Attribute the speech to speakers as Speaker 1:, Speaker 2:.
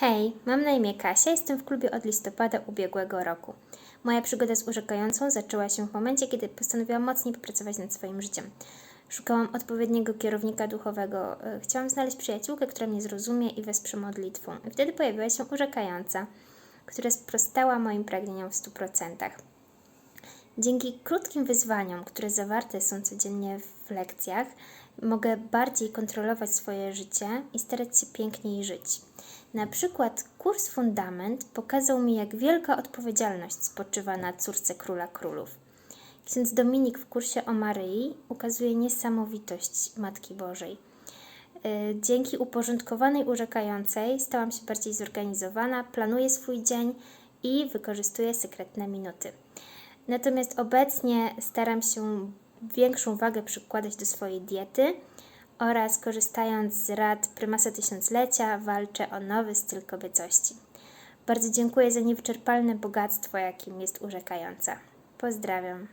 Speaker 1: Hej, mam na imię Kasia, jestem w klubie od listopada ubiegłego roku. Moja przygoda z urzekającą zaczęła się w momencie, kiedy postanowiłam mocniej popracować nad swoim życiem. Szukałam odpowiedniego kierownika duchowego. E, Chciałam znaleźć przyjaciółkę, która mnie zrozumie i wesprze modlitwą. I wtedy pojawiła się urzekająca, która sprostała moim pragnieniom w 100%. Dzięki krótkim wyzwaniom, które zawarte są codziennie w lekcjach, mogę bardziej kontrolować swoje życie i starać się piękniej żyć. Na przykład kurs Fundament pokazał mi, jak wielka odpowiedzialność spoczywa na córce króla królów. Ksiądz Dominik w kursie o Maryi ukazuje niesamowitość Matki Bożej. Y, Dzięki uporządkowanej urzekającej stałam się bardziej zorganizowana, planuję swój dzień i wykorzystuję sekretne minuty. Natomiast obecnie staram się większą wagę przykładać do swojej diety oraz korzystając z rad prymasa tysiąclecia walczę o nowy styl kobiecości. Bardzo dziękuję za niewyczerpalne bogactwo, jakim jest urzekająca. Pozdrawiam.